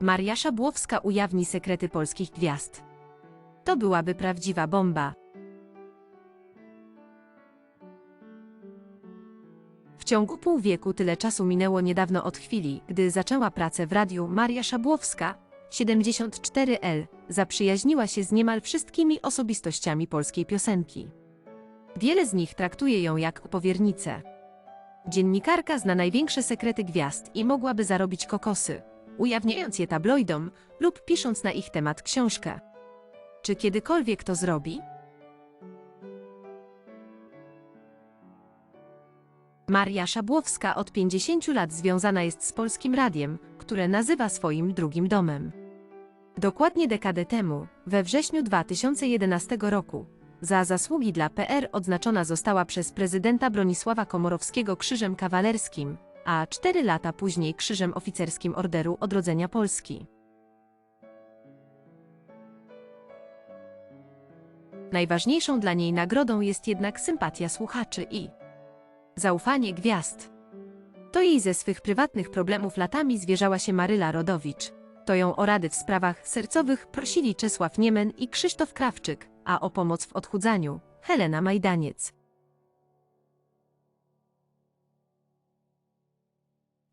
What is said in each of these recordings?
Maria Szabłowska ujawni sekrety polskich gwiazd. To byłaby prawdziwa bomba. W ciągu pół wieku tyle czasu minęło niedawno od chwili, gdy zaczęła pracę w radiu Maria Szabłowska, 74L, zaprzyjaźniła się z niemal wszystkimi osobistościami polskiej piosenki. Wiele z nich traktuje ją jak powiernicę. Dziennikarka zna największe sekrety gwiazd i mogłaby zarobić kokosy, ujawniając je tabloidom lub pisząc na ich temat książkę. Czy kiedykolwiek to zrobi? Maria Szabłowska od 50 lat związana jest z Polskim Radiem, które nazywa swoim drugim domem. Dokładnie dekadę temu, we wrześniu 2011 roku, za zasługi dla PR odznaczona została przez prezydenta Bronisława Komorowskiego Krzyżem Kawalerskim, a cztery lata później Krzyżem Oficerskim Orderu Odrodzenia Polski. Najważniejszą dla niej nagrodą jest jednak sympatia słuchaczy i zaufanie gwiazd. To jej ze swych prywatnych problemów latami zwierzała się Maryla Rodowicz. To ją o rady w sprawach sercowych prosili Czesław Niemen i Krzysztof Krawczyk, a o pomoc w odchudzaniu Helena Majdaniec.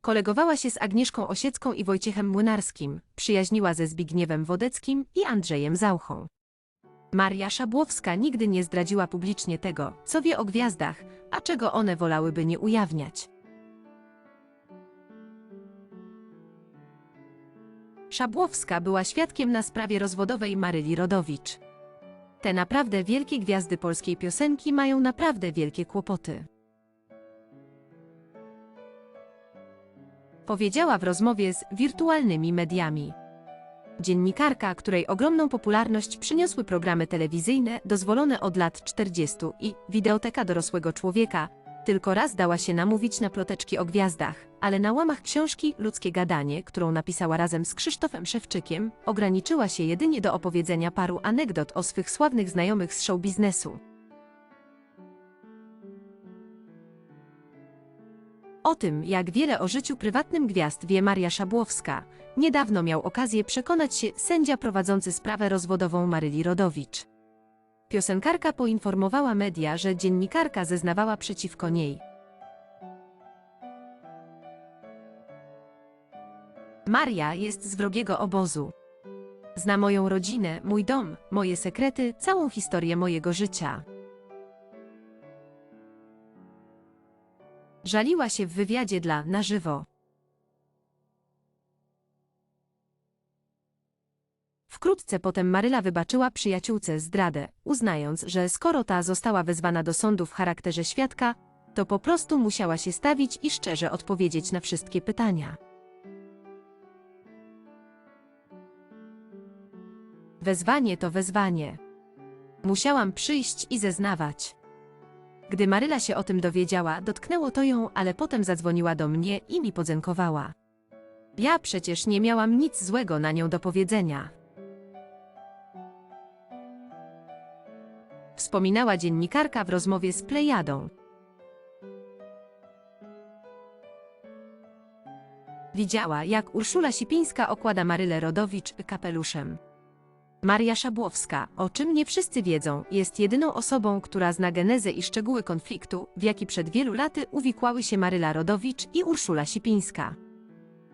Kolegowała się z Agnieszką Osiecką i Wojciechem Młynarskim, przyjaźniła ze Zbigniewem Wodeckim i Andrzejem Zauchą. Maria Szabłowska nigdy nie zdradziła publicznie tego, co wie o gwiazdach, a czego one wolałyby nie ujawniać. Szabłowska była świadkiem na sprawie rozwodowej Maryli Rodowicz. Te naprawdę wielkie gwiazdy polskiej piosenki mają naprawdę wielkie kłopoty. Powiedziała w rozmowie z wirtualnymi mediami. Dziennikarka, której ogromną popularność przyniosły programy telewizyjne dozwolone od lat 40 i wideoteka dorosłego człowieka, tylko raz dała się namówić na ploteczki o gwiazdach, ale na łamach książki Ludzkie Gadanie, którą napisała razem z Krzysztofem Szewczykiem, ograniczyła się jedynie do opowiedzenia paru anegdot o swych sławnych znajomych z show biznesu. O tym, jak wiele o życiu prywatnym gwiazd wie Maria Szabłowska, niedawno miał okazję przekonać się sędzia prowadzący sprawę rozwodową Maryli Rodowicz. Piosenkarka poinformowała media, że dziennikarka zeznawała przeciwko niej. Maria jest z wrogiego obozu. Zna moją rodzinę, mój dom, moje sekrety, całą historię mojego życia. Żaliła się w wywiadzie dla Na żywo. Wkrótce potem Maryla wybaczyła przyjaciółce zdradę, uznając, że skoro ta została wezwana do sądu w charakterze świadka, to po prostu musiała się stawić i szczerze odpowiedzieć na wszystkie pytania. Wezwanie to wezwanie. Musiałam przyjść i zeznawać. Gdy Maryla się o tym dowiedziała, dotknęło to ją, ale potem zadzwoniła do mnie i mi podziękowała. Ja przecież nie miałam nic złego na nią do powiedzenia. Wspominała dziennikarka w rozmowie z Plejadą. Widziała, jak Urszula Sipińska okłada Marylę Rodowicz kapeluszem. Maria Szabłowska, o czym nie wszyscy wiedzą, jest jedyną osobą, która zna genezę i szczegóły konfliktu, w jaki przed wielu laty uwikłały się Maryla Rodowicz i Urszula Sipińska.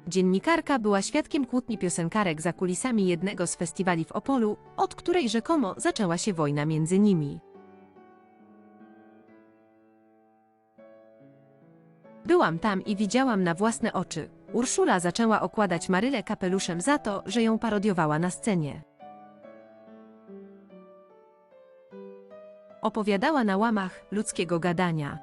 Dziennikarka była świadkiem kłótni piosenkarek za kulisami jednego z festiwali w Opolu, od której rzekomo zaczęła się wojna między nimi. Byłam tam i widziałam na własne oczy. Urszula zaczęła okładać Marylę kapeluszem za to, że ją parodiowała na scenie. Opowiadała na łamach ludzkiego gadania.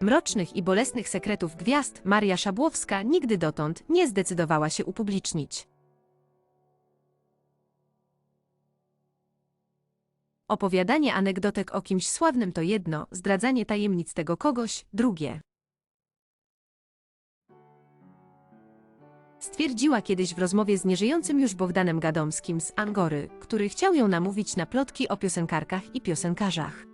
Mrocznych i bolesnych sekretów gwiazd Maria Szabłowska nigdy dotąd nie zdecydowała się upublicznić. Opowiadanie anegdotek o kimś sławnym to jedno, zdradzanie tajemnic tego kogoś drugie. Stwierdziła kiedyś w rozmowie z nieżyjącym już Bogdanem Gadomskim z Angory, który chciał ją namówić na plotki o piosenkarkach i piosenkarzach.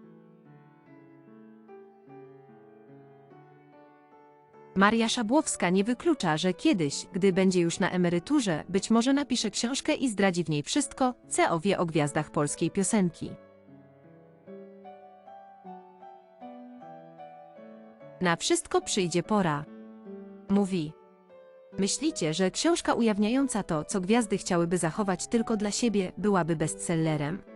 Maria Szabłowska nie wyklucza, że kiedyś, gdy będzie już na emeryturze, być może napisze książkę i zdradzi w niej wszystko, co wie o gwiazdach polskiej piosenki. Na wszystko przyjdzie pora. Mówi. Myślicie, że książka ujawniająca to, co gwiazdy chciałyby zachować tylko dla siebie, byłaby bestsellerem?